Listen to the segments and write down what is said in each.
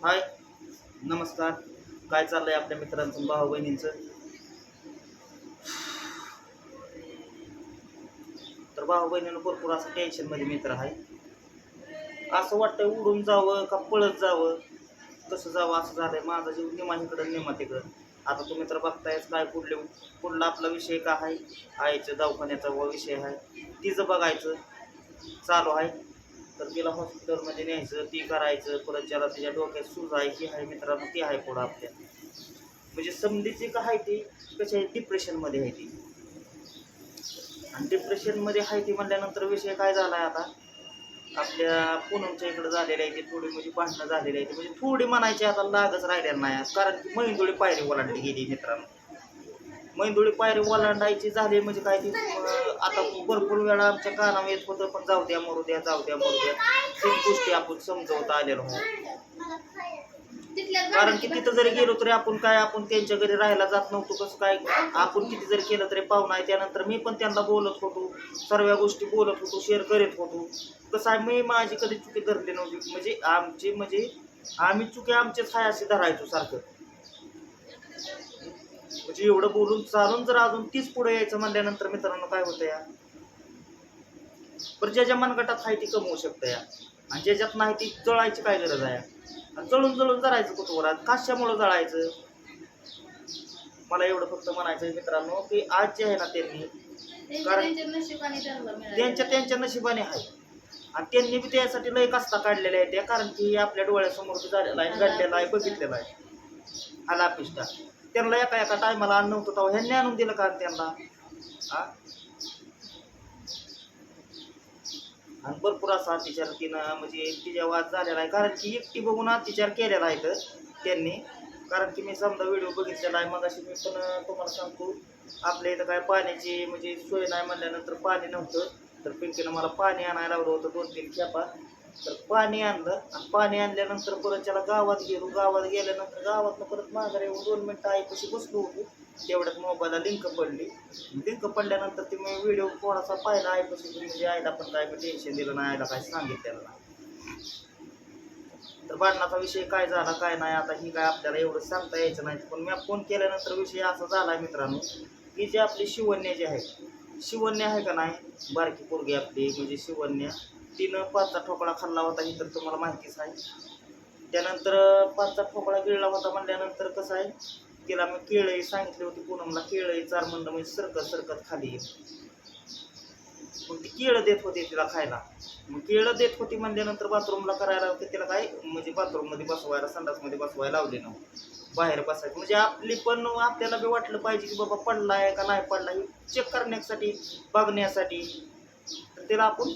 हाय. नमस्कार. काय चाललंय आपल्या मित्रांचं भाऊ बहिणींचं? तर भाऊ बहिणीनं भरपूर असं टेन्शनमध्ये मित्र आहे असं वाटतंय उडून जावं का पळत जावं? कसं जावं असं झालंय. माझा जीव निमा इकडं निमा तिकडं. आता तुम्ही तर बघतायच काय पुढले पुढला आपला विषय का आहे आईच्या दवाखान्याचा व विषय आहे तिचं बघायचं. चालू आहे तर तिला हॉस्पिटलमध्ये न्यायचं ती करायचं परत ज्याला तिच्या डोक्यात सूज आहे की आहे मित्रांनो ती आहे पुढं आपल्या. म्हणजे समधीची का आहे ती कशी आहे डिप्रेशनमध्ये आहे ती. आणि डिप्रेशनमध्ये आहे ती म्हणल्यानंतर विषय काय झाला आहे आता? आपल्या पूनमच्या इकडे झालेले आहे ते थोडी म्हणजे भांडणं झालेली आहे म्हणजे थोडी म्हणायची आता लागच राहिल्या नाही कारण की मैंदोळी पायरी ओलांडली गेली मित्रांनो. मैंदोळी पायरी ओलांडायची झाली म्हणजे काय ती? आता भरपूर वेळा आमच्या कानावर येत होतं पण जाऊ द्या मरू द्या जाऊ द्या मरू द्या. तीच गोष्टी आपण समजवत आलेलो आहोत. कारण की तिथं जरी गेलो तरी आपण काय आपण त्यांच्या घरी राहायला जात नव्हतो कसं काय? आपण किती जरी केलं तरी पाहुणा आहे त्यानंतर मी पण त्यांना बोलत होतो सर्व गोष्टी बोलत होतो शेअर करीत होतो. कसं आहे मी माझी कधी चुकी धरली नव्हती. म्हणजे आमची म्हणजे आम्ही चुकी आमच्याच हाय असे धरायचो सारखं. म्हणजे एवढं बोलून चालून जर अजून तीच पुढे यायचं म्हणल्यानंतर मित्रांनो काय होतं या? पण ज्याच्या मनगटात आहे ती कमवू शकतं या. आणि ज्याच्यात नाही ती जळायची काय गरज आहे आणि जळून जळून जळायचं कुठवरात कशामुळं जळायचं. मला एवढं फक्त म्हणायचं आहे मित्रांनो की आज जे आहे ना त्यांनी कारण- त्यांच्या त्यांच्या नशिबाने आहे. आणि त्यांनी बी त्यासाठी लय कष्टा काढलेल्या आहेत त्या कारण की आपल्या डोळ्यासमोर झालेला आहे घडलेला आहे बघितलेला आहे. आला पिष्टा त्यांना एका एका टायमाला अन्न होतं तेव्हा ह्यांनी आणून दिलं का त्यांना? हा? आणि भरपूर असा अत्याचार तिनं म्हणजे तिच्या वाद झालेला आहे. कारण की एकटी बघून अत्याचार केलेला आहे तर त्यांनी. कारण की मी समजा व्हिडिओ बघितलेला आहे मग अशी मी पण तुम्हाला सांगतो. आपल्या इथं काय पाण्याची म्हणजे सोय नाही म्हणल्यानंतर पाणी नव्हतं. तर पिंपीनं मला पाणी आणायला लावलं होतं दोन तीन खेपा. तर पाणी आणलं आणि पाणी आणल्यानंतर परत त्याला गावात गेलो. गावात गेल्यानंतर गावातनं परत माघारी येऊन दोन मिनटं आईपाशी बसलो होतो. तेवढ्यात मोबाईलला लिंक पडली. लिंक पडल्यानंतर ते मी व्हिडिओ थोडासा पाहिला आईपाशी. म्हणजे आईला पण काय टेन्शन दिलं नाही आईला काय सांगितलेलं नाही. तर भांडणाचा विषय काय झाला काय नाही आता ही काय आपल्याला एवढं सांगता यायचं नाही. पण मी फोन केल्यानंतर विषय असा झाला मित्रांनो की जे आपली शिवण्या जे आहे शिवण्या आहे का नाही? बारकी पोरगी आपली म्हणजे शिवण्या. तिनं पाचचा ठोकळा खाल्ला होता ही तर तुम्हाला माहितीच आहे. त्यानंतर पाचचा ठोकळा गिळला होता म्हणल्यानंतर कसं आहे तिला मी केळही सांगितले होते पूनमला केळही चार म्हणलं म्हणजे सरकत सरकत खाली मग ती केळं देत होती तिला खायला. मग केळं देत होती म्हणल्यानंतर बाथरूमला करायला होते तिला काय म्हणजे बाथरूममध्ये बसवायला संडासमध्ये बसवायला लावले नव्हते. बाहेर बसायचं. म्हणजे आपली पण आपल्याला बी वाटलं पाहिजे की बाबा पडलाय का नाही पडला हे चेक करण्यासाठी बघण्यासाठी. तर त्याला आपण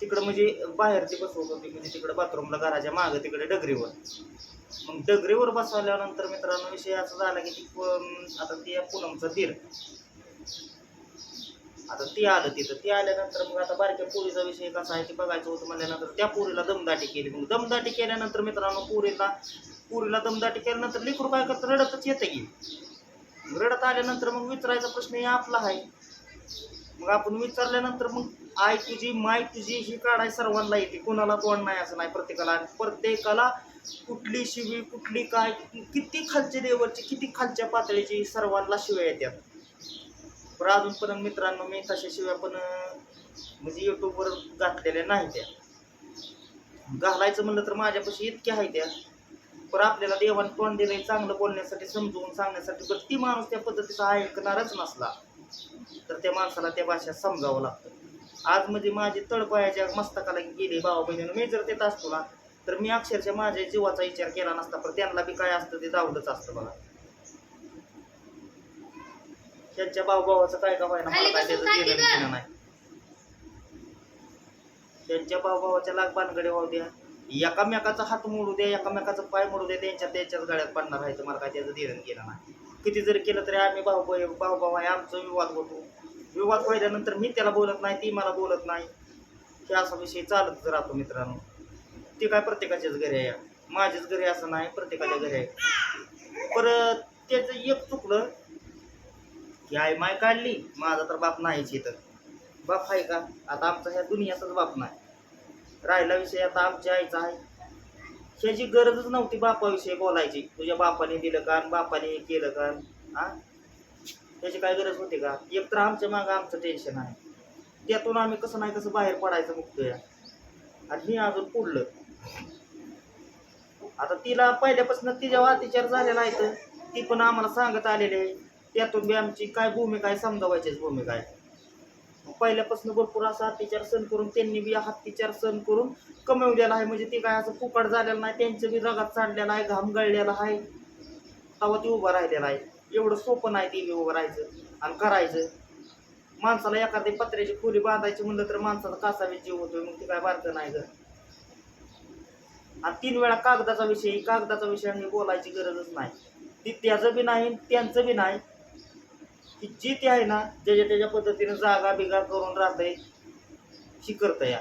तिकडं म्हणजे बाहेर ते बसवत होती म्हणजे तिकडं बाथरूमला घराच्या मागं तिकडे डगरीवर. मग डगरीवर बसवल्यानंतर मित्रांनो विषय असा झाला की ती प- आता ती पूनमचा दीर. आता ती आलं तिथं. ती आल्यानंतर मग आता बारक्या पोरीचा विषय कसा आहे ते बघायचं होतं म्हणल्यानंतर त्या पोरीला दमदाटी केली. मग दमदाटी केल्यानंतर मित्रांनो पोरीला पोरीला दमदाटी केल्यानंतर लेकरू काय करतं? रडतच येतं की. रडत आल्यानंतर मग विचारायचा प्रश्न हे आपला आहे. मग आपण विचारल्यानंतर मग आय तुझी माय तुझी ही काढाय सर्वांना येते कोणाला तोंड नाही असं नाही प्रत्येकाला. प्रत्येकाला कुठली शिवी कुठली काय किती खालच्या लेवलची किती खालच्या पातळीची सर्वांना शिव्या येतात. पण अजूनपर्यंत मित्रांनो मी कशाशिवाय पण म्हणजे युट्यूबवर घातलेल्या नाही त्या. घालायचं म्हणलं तर माझ्यापाशी इतक्या आहे त्या. पण आपल्याला देवाने तोंड दिलंय चांगलं बोलण्यासाठी समजवून सांगण्यासाठी पण ती माणूस त्या पद्धतीचा ऐकणारच नसला. तर त्या माणसाला त्या भाषा समजावं लागतं. आज म्हणजे माझी तळपायाच्या मस्तकाला गेली भावा बहिणीनं. मी जर तेच असतो ना तर मी अक्षरशः माझ्या जीवाचा विचार केला नसता पण त्यांना बी काय असतं ते दावलंच असतं बघा. त्यांच्या भाऊभावाचं काय का व्हायना मला काय त्याचं देणं घेणं नाही. त्यांच्या भाऊभावाच्या लाग बानगडे वाहू द्या. एकामेकाचा हात मोडू द्या एकामेकाचा पाय मोडू द्या त्यांच्या त्यांच्याच गाड्यात पडणार आहे मला काय त्याचं देणं केलं नाही. किती जरी केलं तरी आम्ही भाऊ भाऊ भाऊ आहे आमचा विवाद होतो. विवाद व्हायल्यानंतर मी त्याला बोलत नाही ती मला बोलत नाही. हे असा विषय चालतच राहतो मित्रांनो. ते काय प्रत्येकाच्याच घरी आहे. माझ्याच घरी असं नाही प्रत्येकाच्या घरी आहे. परत त्याचं एक चुकलं की आई माय काढली माझा तर बाप नाहीच इथं. बाप आहे का? आता आमचा ह्या दुनियाचाच बाप नाही. राहिला विषय आता आमच्या आईचा आहे. ह्याची गरजच नव्हती बापाविषयी बोलायची. तुझ्या बापाने दिलं का बापाने केलं का? हा? त्याची काय गरज होती का? एक तर आमच्या मागं आमचं टेन्शन आहे. त्यातून आम्ही कसं नाही कसं बाहेर पडायचं मुक्तोय. आणि हे अजून पुढलं. आता तिला पहिल्यापासून तिच्यावर अत्याचार झालेला आहे तर ती पण आम्हाला सांगत आलेली आहे. त्यातून बी आमची काय भूमिका आहे समजावायचीच भूमिका आहे. पहिल्यापासून भरपूर असा अत्याचार सहन करून त्यांनी बी अत्याचार सहन करून कमवलेला आहे. म्हणजे ते काय असं फुकट झालेलं नाही त्यांचं बी रगात चाडलेला आहे घाम गळलेला आहे. तेव्हा ती उभं राहिलेला आहे. एवढं सोपं नाही ती बी उभं राहायचं आणि करायचं. माणसाला एखादी पत्र्याची खोली बांधायची म्हणलं तर माणसाचा कासावी जीव होतोय मग ते काय बारकं नाही ग. आणि तीन वेळा कागदाचा विषय कागदाचा विषय आणि बोलायची गरजच नाही. ती त्याचं बी नाही त्यांचं बी नाही. की जी ती आहे ना ज्याच्या त्याच्या पद्धतीने जागा बिगा करून राहतंय शिकरत या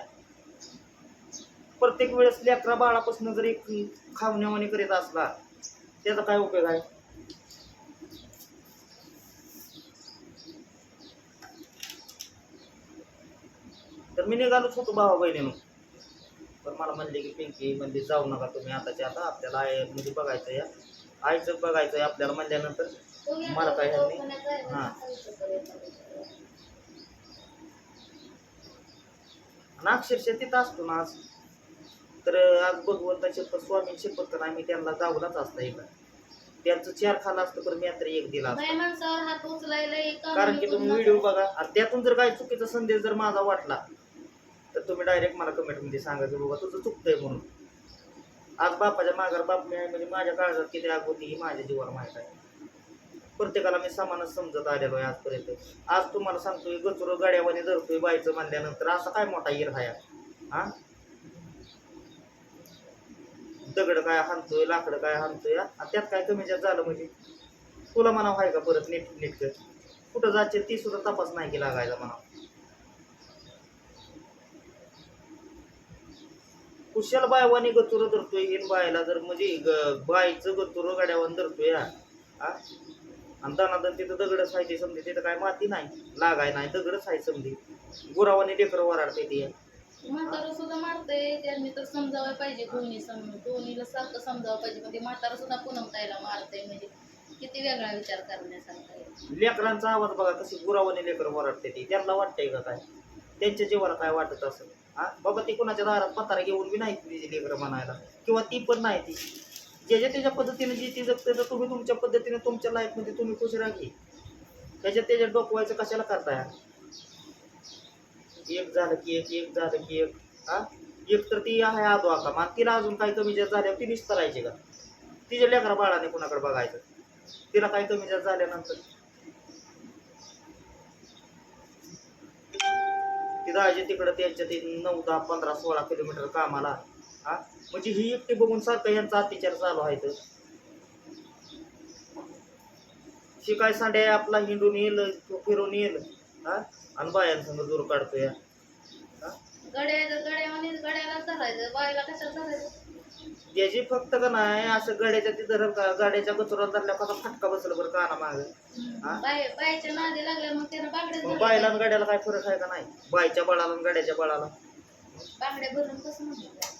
प्रत्येक वेळेस लेकरा बाळापासून जरी खावण्यावाणी करीत असला त्याचा काय उपयोग आहे? तर मी निघालोच होतो भावा बहिणीनं. पण मला म्हणले की पिंकी म्हणजे जाऊ नका तुम्ही आताच्या आता. आपल्याला आय म्हणजे बघायचं या आईचं बघायचं आहे आपल्याला म्हणल्यानंतर मला काय ह्यांनी हां. आणि अक्षरशः तिथं असतो ना आज. तर आज भगवंता शपथ स्वामी शपथ नाही मी त्यांना जाऊनच असता इकडं त्यांचं चार खाला असतं पण मी आता एक दिला असता. बाई माणसावर हात उचलायला कारण की तुम्ही व्हिडिओ बघा आणि त्यातून जर काही चुकीचा संदेश जर माझा वाटला तर तुम्ही डायरेक्ट मला कमेंटमध्ये सांगायचं बाबा तुझं चुकतंय म्हणून. आज बापाच्या माघार बाप मी आहे म्हणजे माझ्या काळजात किती आग होती ही माझ्या जीवाला माहीत आहे. प्रत्येकाला मी समानच समजत आलेलो आहे आजपर्यंत. आज तुम्हाला सांगतोय गचुर गाड्यावाने धरतोय बायचं म्हणल्यानंतर. असा काय मोठा इर हा? दगड काय हाणतोय लाकडं काय हाणतोय? त्यात काय कमी जास्त झालं म्हणजे? तुला म्हणावं आहे का परत नीट नीट कुठं जायचे ती सुद्धा तपास नाही की लागायला म्हणा कुशल बायवानी गचुरं धरतोय हिन बायला जर म्हणजे ग- बाईचं गाड्यावर धरतोय हा? आणि दनादन तिथं दगडच ते समजे तिथं काय माती नाही लागाय नाही दगडच आहे समजे. गुरावाने लेकर वराडते ते. म्हातारं सुद्धा मारतंय त्यांनी तर समजावं पाहिजे दोन्ही सम दोन्हीला सारखं समजावं पाहिजे ते म्हातारं सुद्धा पुनम ताईला मारतंय म्हणजे किती वेगळा विचार करण्यासारखा आहे. लेकरांचा आवाज बघा कशी गुरावाने लेकर वराडते ती. त्यांना वाटतंय का काय? त्यांच्या जीवाला काय वाटत असेल? हा? बाबा ती कोणाच्या दारात पतारा घेऊन बी नाही तिची लेकर म्हणायला. किंवा ती पण नाही ती. ज्याच्या त्याच्या पद्धतीने जी ती जगते तर तुम्ही तुमच्या पद्धतीने तुमच्या लाईफमध्ये तुम्ही खुश राहा त्याच्यात त्याच्यात डोकवायचं कशाला करताय एक झालं की एक एक झालं की एक. हा? एक तर ती आहे आदो आका मान तिला अजून काही कमी जास्त झाल्यावर ती निस्तरायची का? तिच्या लेकरा बाळाने कुणाकडे बघायचं? तिला काही कमी जास्त झाल्यानंतर. ती जायची तिकडं त्यांच्या ते नऊ दहा पंधरा सोळा किलोमीटर कामाला हा? म्हणजे ही एकटी बघून सारखं यांचा अत्याचार चालू आहे तर. शिकाय सांडे आपला हिंडून येईल तो फिरून येईल हा? आणि बायांसंग दूर काढतोय. गड्या गड्यावाने गड्याला धरायचं. बायला कशाला धरायचं? त्याची फक्त का नाही असं गाड्याच्या तिथं गाड्याच्या गचुरात धरल्या कसा फटका बसला बरं काना माग? बाय बायच्या नादी लागल्या मग त्यानं बांगड्या मग बायला आणि गाड्याला काय फरक आहे का नाही? बायच्या बळाला आणि गाड्याच्या बळाला. बांगड्या भरून कसं म्हणतात?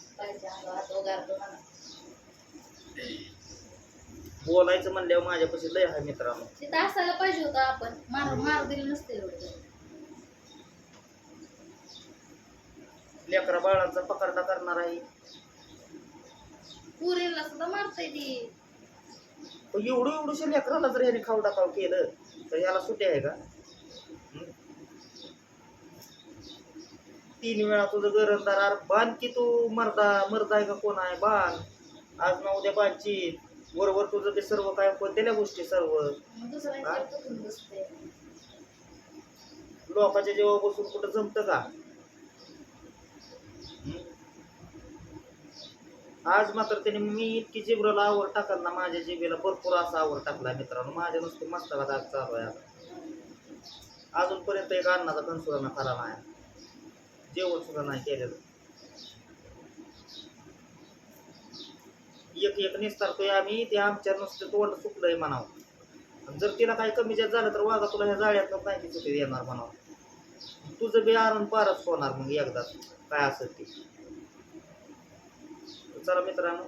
बोलायचं म्हणल्यावर माझ्यापाशी लय आहे मित्रांनो. तिथं असायला पाहिजे होतं आपण. मार मार दिलं नसतं एवढं. लेकरा बाळांचा पकडा करणार आहे. पुरीला सुद्धा मारताय ती. पण एवढं एवढूशा लेकराला जर ह्याने खाऊ टाकाव केलं तर ह्याला सुट्टी आहे का? तीन वेळा तुझं गरजदार अरे बांध की तू मर्दा मर्दा आहे का कोण आहे? बांध आज ना उद्या बांधची बरोबर तुझं ते सर्व काय त्याला गोष्टी सर्व? लोकांच्या जेव्हा बसून कुठं जमतं का? आज मात्र त्याने मी इतकी जिबराला आवर टाकल ना माझ्या जिबेला भरपूर असा आवर टाकला मित्रांनो. माझ्या नुसते मस्तका दाग चालू आहे अजूनपर्यंत एक अन्नाचा मी खरा नाही. जेवण सुद्धा नाही केलेलं. एक एक निस्तारतोय आम्ही ते आमच्या नुसतं तोंड चुकलंय म्हणावं. आणि जर तिला काही कमी जास्त झालं तर वागा तुला ह्या जाळ्यात नाही ती चुकी येणार म्हणावं. तुझं बी आनंद पारच होणार मग एकदा काय असेल ते. चला मित्रांनो